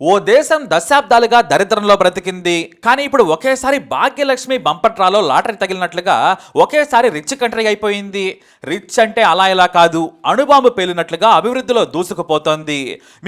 ఓ దేశం దశాబ్దాలుగా దరిద్రంలో బ్రతికింది. కానీ ఇప్పుడు ఒకేసారి భాగ్యలక్ష్మి బంపట్రాలో లాటరీ తగిలినట్లుగా ఒకేసారి రిచ్ కంట్రీ అయిపోయింది. రిచ్ అంటే అలా ఇలా కాదు అణుబాంబు పేలినట్లుగా అభివృద్ధిలో దూసుకుపోతోంది.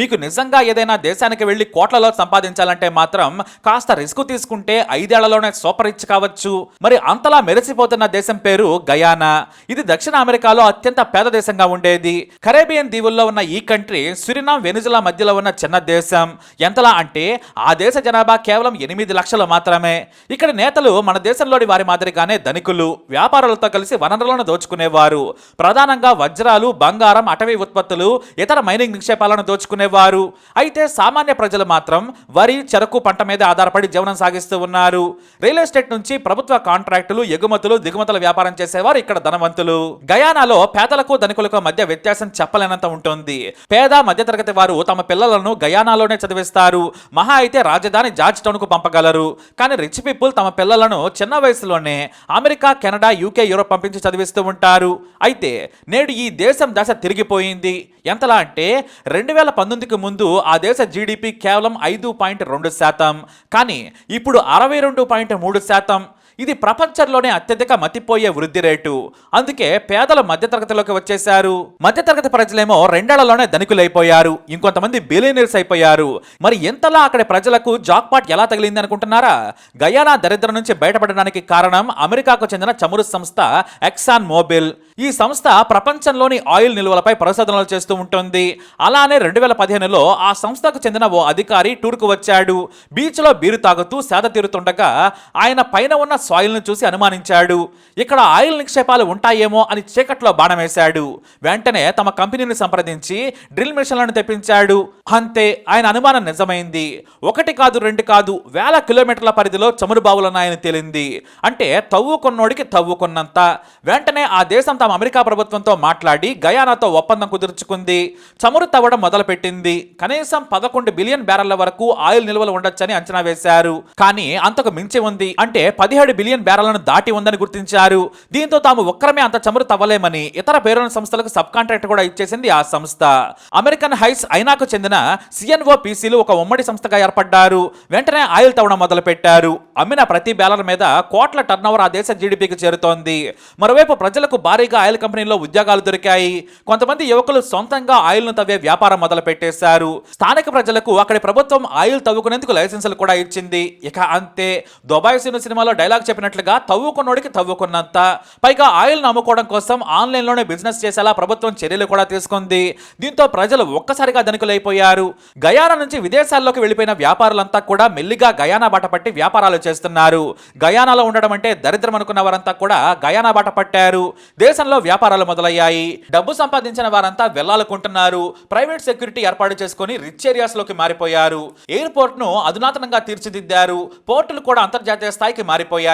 మీకు నిజంగా ఏదైనా దేశానికి వెళ్ళి కోట్లలో సంపాదించాలంటే మాత్రం కాస్త రిస్క్ తీసుకుంటే ఐదేళ్ళలోనే సూపర్ రిచ్ కావచ్చు. మరి అంతలా మెరిసిపోతున్న దేశం పేరు గయానా. ఇది దక్షిణ అమెరికాలో అత్యంత పేద దేశంగా ఉండేది. కరేబియన్ దీవుల్లో ఉన్న ఈ కంట్రీ సురినాం వెనుజులా మధ్యలో ఉన్న చిన్న దేశం. ఎంతలా అంటే ఆ దేశ జనాభా కేవలం ఎనిమిది లక్షలు మాత్రమే. ఇక్కడ నేతలు మన దేశంలోని వారి మాదిరిగానే ధనికులు వ్యాపారులతో కలిసి వనరులను దోచుకునేవారు. ప్రధానంగా వజ్రాలు బంగారం అటవీ ఉత్పత్తులు ఇతర మైనింగ్ నిక్షేపాలను దోచుకునేవారు. అయితే సామాన్య ప్రజలు మాత్రం వరి చెరకు పంట మీద ఆధారపడి జీవనం సాగిస్తూ ఉన్నారు. రియల్ ఎస్టేట్ నుంచి ప్రభుత్వ కాంట్రాక్టులు ఎగుమతులు దిగుమతుల వ్యాపారం చేసేవారు ఇక్కడ ధనవంతులు. గయానాలో పేదలకు ధనికులకు మధ్య వ్యత్యాసం చెప్పలేనంత ఉంటుంది. పేద మధ్యతరగతి వారు తమ పిల్లలను గయానాలోనే చేస్తారు. మహా అయితే రాజధాని జార్జ్ టౌన్కు పంపగలరు. కానీ రిచ్ పీపుల్ తమ పిల్లలను చిన్న వయసులోనే అమెరికా కెనడా యూకే యూరోప్ పంపించి చదివిస్తూ ఉంటారు. అయితే నేడు ఈ దేశం దశ తిరిగిపోయింది. ఎంతలా అంటే రెండు వేల పంతొమ్మిదికి ముందు ఆ దేశ జీడిపి కేవలం ఐదు పాయింట్ రెండు శాతం. కానీ ఇప్పుడు అరవై రెండు పాయింట్ మూడు శాతం. ఇది ప్రపంచంలోనే అత్యధిక మతిపోయే వృద్ధి రేటు. అందుకే పేదలు మధ్యతరగతిలోకి వచ్చేశారు. మధ్యతరగతి ప్రజలేమో రెండేళ్ళలోనే ధనికులైపోయారు. ఇంకొంతమంది బిలియనీర్స్ అయిపోయారు. మరి ఎంతలా అక్కడ ప్రజలకు జాక్పాట్ ఎలా తగిలింది అనుకుంటున్నారా? గయానా దరిద్రం నుంచి బయటపడడానికి కారణం అమెరికాకు చెందిన చమురు సంస్థ ఎక్సాన్ మోబిల్ ఈ సంస్థ ప్రపంచంలోని ఆయిల్ నిల్వలపై పరిశోధనలు చేస్తూ ఉంటుంది. అలానే రెండు వేల పదిహేనులో ఆ సంస్థకు చెందిన ఓ అధికారి టూర్కు వచ్చాడు. బీచ్లో బీరు తాగుతూ సేద తీరుతుండగా ఆయన పైన ఉన్న సాయిల్ను చూసి అనుమానించాడు. ఇక్కడ ఆయిల్ నిక్షేపాలు ఉంటాయేమో అని చీకట్లో బాణం వేశాడు వెంటనే తమ కంపెనీని సంప్రదించి డ్రిల్ మిషన్లను తెప్పించాడు. అంతే ఆయన అనుమానం నిజమైంది. ఒకటి కాదు రెండు కాదు వేల కిలోమీటర్ల పరిధిలో చమురు బావులున్నాయని తేలింది. అంటే తవ్వుకున్నోడికి తవ్వుకున్నంత. వెంటనే ఆ దేశం తమ అమెరికా ప్రభుత్వంతో మాట్లాడి గయానాతో ఒప్పందం కుదుర్చుకుంది. చమురు తవ్వడం మొదలుపెట్టింది. కనీసం పదకొండు బిలియన్ బ్యారెల్ల వరకు ఆయిల్ నిల్వలు ఉండొచ్చని అంచనా వేశారు. కానీ అంతకు మించి ఉంది. అంటే పదిహేడు బిలియన్ బ్యారెళ్ళను దాటి ఉందని గుర్తించారు. దీంతో తాము ఒక్కరమే అంత చమురు తవ్వలేమని ఇతర పేరున్న సంస్థలకు సబ్ కాంట్రాక్ట్ కూడా ఇచ్చేసింది ఆ సంస్థ. అమెరికన్ హైస్ ఐనాకు చెందిన సిఎన్ఓ పీసీలు ఒక ఉమ్మడి సంస్థగా ఏర్పడ్డారు. వెంటనే ఆయిల్ తవ్వడం మొదలు పెట్టారు అమ్మిన ప్రతి బ్యాలర్ మీద కోట్ల టర్నోవర్ ఆ దేశ జీడిపికి చేరుతోంది. మరోవైపు ప్రజలకు భారీగా ఆయిల్ కంపెనీల్లో ఉద్యోగాలు దొరికాయి. కొంతమంది యువకులు సొంతంగా ఆయిల్ను తవ్వే వ్యాపారం మొదలు పెట్టేశారు స్థానిక ప్రజలకు అక్కడి ప్రభుత్వం ఆయిల్ తవ్వుకునేందుకు లైసెన్సులు కూడా ఇచ్చింది. ఇక అంతే. దుబాయ్ సినిమాలో డైలాగ్ చెప్పినట్లుగా తవ్వుకున్నోడికి తవ్వుకున్నంత. పైగా ఆయిల్ను అమ్ముకోవడం కోసం ఆన్లైన్లోనే బిజినెస్ చేసేలా ప్రభుత్వం చర్యలు కూడా తీసుకుంది. దీంతో ప్రజలు ఒక్కసారిగా ధనికులైపోయారు. గయానా నుంచి విదేశాల్లోకి వెళ్ళిపోయిన వ్యాపారులంతా కూడా మెల్లిగా గయానా బాట పట్టి వ్యాపారాలు చేస్తున్నారు. గయానాలో ఉండడం అంటే దరిద్రం అనుకున్న వారంతా కూడా గయానా బాట పట్టారు. దేశంలో వ్యాపారాలు మొదలయ్యాయి. డబ్బు సంపాదించిన వారంతా వెళ్ళాలనుకుంటున్నారు. ప్రైవేట్ సెక్యూరిటీ ఏర్పాటు చేసుకుని రిచ్ ఏరియాస్లోకి మారిపోయారు. ఎయిర్పోర్ట్ను అధునాతనంగా తీర్చిదిద్దారు. పోర్టులు కూడా అంతర్జాతీయ స్థాయికి మారిపోయాయి.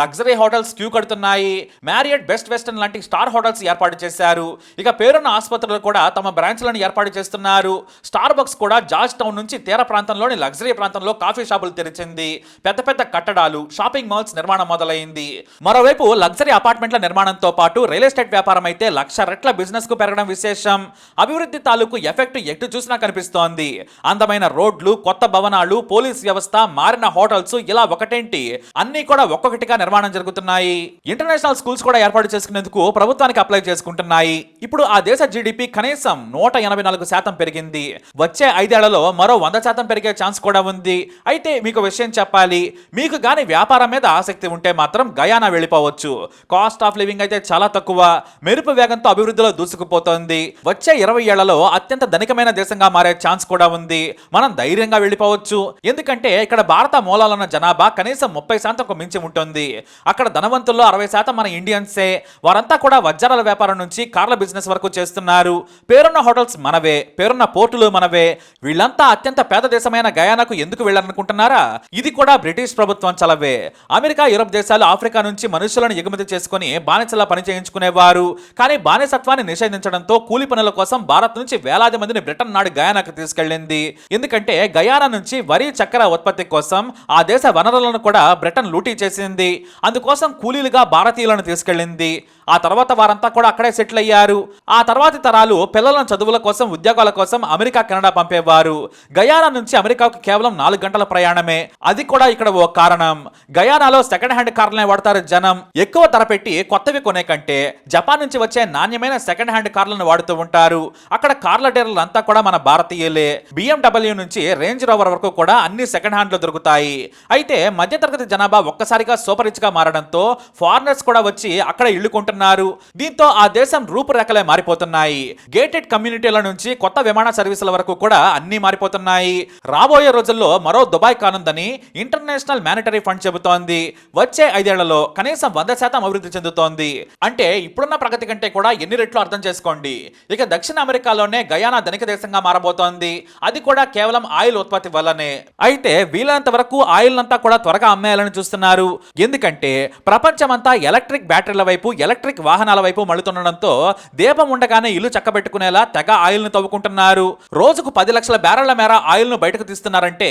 లగ్జరీ హోటల్స్ క్యూ కడుతున్నాయి. మ్యారియట్ బెస్ట్ వెస్టర్న్ లాంటి స్టార్ హోటల్స్ ఏర్పాటు చేశారు. ఇక పేరున్న ఆసుపత్రులు కూడా తమ బ్రాంచ్లను ఏర్పాటు చేస్తున్నారు. స్టార్ బక్స్ కూడా జార్జ్ టౌన్ నుంచి తీర ప్రాంతంలోని లగ్జరీ ప్రాంతంలో కాఫీ షాపులు తెరిచింది. పెద్ద పెద్ద కట్టడాలు షాపింగ్ మాల్స్ నిర్మాణం మొదలైంది. మరోవైపు లగ్జరీ అపార్ట్మెంట్ల నిర్మాణంతో పాటు రియల్ ఎస్టేట్ వ్యాపారం అయితే లక్ష రెట్ల బిజినెస్కు పెరగడం విశేషం. అభివృద్ధి తాలూకు ఎఫెక్ట్ ఎటు చూసినా కనిపిస్తోంది. అందమైన రోడ్లు కొత్త భవనాలు పోలీస్ వ్యవస్థ మారిన హోటల్స్ ఇలా ఒకటేంటి? అన్ని కూడా ఒక్కొక్కటిగా నిర్మాణం జరుగుతున్నాయి. ఇంటర్నేషనల్ స్కూల్స్ కూడా ఏర్పాటు చేసుకునేందుకు ప్రభుత్వానికి అప్లై చేసుకుంటున్నాయి. ఇప్పుడు ఆ దేశ జీడిపి కనీసం నూట ఎనభై నాలుగు శాతం పెరిగింది. వచ్చే ఐదేళ్ళలో మరో వంద శాతం పెరిగే ఛాన్స్ కూడా ఉంది. అయితే మీకు విషయం చెప్పాలి. మీకు గాని వ్యాపారం మీద ఆసక్తి ఉంటే మాత్రం గయానా వెళ్ళిపోవచ్చు. కాస్ట్ ఆఫ్ లివింగ్ అయితే చాలా తక్కువ. మెరుపు వేగంతో అభివృద్ధిలో దూసుకుపోతోంది. వచ్చే ఇరవై ఏళ్ళలో అత్యంత ధనికమైన దేశంగా మారే ఛాన్స్ కూడా ఉంది. మనం ధైర్యంగా వెళ్ళిపోవచ్చు. ఎందుకంటే ఇక్కడ భారత మూలాలున్న జనాభా కనీసం ముప్పై శాతంకు మించి మించి ఉంటుంది. అక్కడ ధనవంతుల్లో అరవై శాతం మన ఇండియన్సే. వారంతా కూడా వజ్రాల వ్యాపారం నుంచి కార్ల బిజినెస్ వరకు చేస్తున్నారు. పేరున్న హోటల్స్ మనవే పేరున్న పోర్టులు మనవే. వీళ్ళంతా అత్యంత పేద దేశమైన గయానాకు ఎందుకు వెళ్ళాలనుకుంటున్నారా? ఇది కూడా బ్రిటిష్ ప్రభుత్వం చలవే. అమెరికా యూరప్ దేశాలు ఆఫ్రికా నుంచి మనుషులను ఎగుమతి చేసుకుని బానిసలా పని చేయించుకునేవారు. కానీ బానిసత్వాన్ని నిషేధించడంతో కూలి పనుల కోసం భారత్ నుంచి వేలాది మందిని బ్రిటన్ నాడు గయానాకు తీసుకెళ్ళింది ఎందుకంటే గయానా నుంచి వరి చక్కెర ఉత్పత్తి కోసం ఆ దేశ వనరులను కూడా బ్రిటన్ లూటీ చేసింది. అందుకోసం కూలీలుగా భారతీయులను తీసుకెళ్ళింది. ఆ తర్వాత వారంతా కూడా అక్కడే సెటిల్ అయ్యారు. ఆ తర్వాతి తరాలు పిల్లలను చదువుల కోసం ఉద్యోగాల కోసం అమెరికా కెనడా పంపేవారు. గయానా నుంచి అమెరికాకు కేవలం నాలుగు గంటల ప్రయాణమే. అది కూడా ఇక్కడ ఓ కారణం. గయానాలో సెకండ్ హ్యాండ్ కార్లనే వాడతారు జనం. ఎక్కువ ధర పెట్టి కొత్తవి కొనే కంటే జపాన్ నుంచి వచ్చే నాణ్యమైన సెకండ్ హ్యాండ్ కార్లను వాడుతూ ఉంటారు. అక్కడ కార్ల డీలర్లు అంతా కూడా మన భారతీయులే. బిఎండబ్ల్యూ నుంచి రేంజ్ రోవర్ వరకు కూడా అన్ని సెకండ్ హ్యాండ్లు దొరుకుతాయి. అయితే మధ్యతరగతి జనాభా ఒక్క ఒక్కసారిగా సూపర్ రిచ్గా మారడంతో ఫారినర్స్ కూడా వచ్చి అక్కడ ఇళ్ళు కొంటున్నారు దీంతో ఆ దేశం రూపురేఖలే మారిపోతున్నాయి. గేటెడ్ కమ్యూనిటీల నుంచి కొత్త విమాన సర్వీసుల వరకు కూడా అన్ని మారిపోతున్నాయి. రాబోయే రోజుల్లో మరో దుబాయ్ కానుందని ఇంటర్నేషనల్ మానిటరీ ఫండ్ చెబుతోంది. వచ్చే ఐదేళ్ళలో కనీసం వంద శాతం అభివృద్ధి చెందుతోంది. అంటే ఇప్పుడున్న ప్రగతి కంటే కూడా ఎన్ని రెట్లు అర్థం చేసుకోండి. ఇక దక్షిణ అమెరికాలోనే గయానా ధనిక దేశంగా మారబోతోంది. అది కూడా కేవలం ఆయిల్ ఉత్పత్తి వల్లనే. అయితే వీలైనంత వరకు ఆయిల్ అంతా కూడా త్వరగా అమ్మేయాలని చూస్తున్నారు. ఎందుకంటే ప్రపంచమంతా ఎలక్ట్రిక్ బ్యాటరీల వైపు ఎలక్ట్రిక్ వాహనాల వైపు మళ్ళుతుండడంతో దీపం ఉండగానే ఇల్లు చక్కబెట్టుకునేలా తెగ ఆయిల్ను తవ్వుకుంటున్నారు. రోజుకు పది లక్షల బ్యారెళ్ళ మేర ఆయిల్ను బయటకు తీస్తున్నారంటే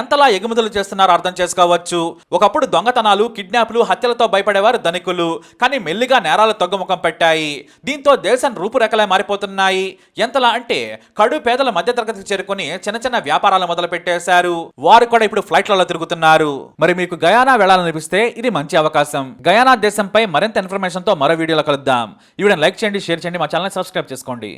ఎంతలా ఎగుమతులు చేస్తున్నారో అర్థం చేసుకోవచ్చు. ఒకప్పుడు దొంగతనాలు కిడ్నాప్లు హత్యలతో భయపడేవారు ధనికులు. కానీ మెల్లిగా నేరాలు తగ్గుముఖం పెట్టాయి. దీంతో దేశం రూపురేఖలే మారిపోతున్నాయి. ఎంతలా అంటే కడు పేదల మధ్యతరగతికి చేరుకుని చిన్న చిన్న వ్యాపారాలు మొదలు పెట్టేశారు వారు కూడా ఇప్పుడు ఫ్లైట్లలో తిరుగుతున్నారు. మరి మీకు గయానా అనిపిస్తే ఇది మంచి అవకాశం. గయానా దేశంపై మరింత ఇన్ఫర్మేషన్తో మరో వీడియోలో కలుద్దాం. ఈ వీడియోని లైక్ చేయండి షేర్ చేయండి మా ఛానల్ సబ్స్క్రైబ్ చేసుకోండి.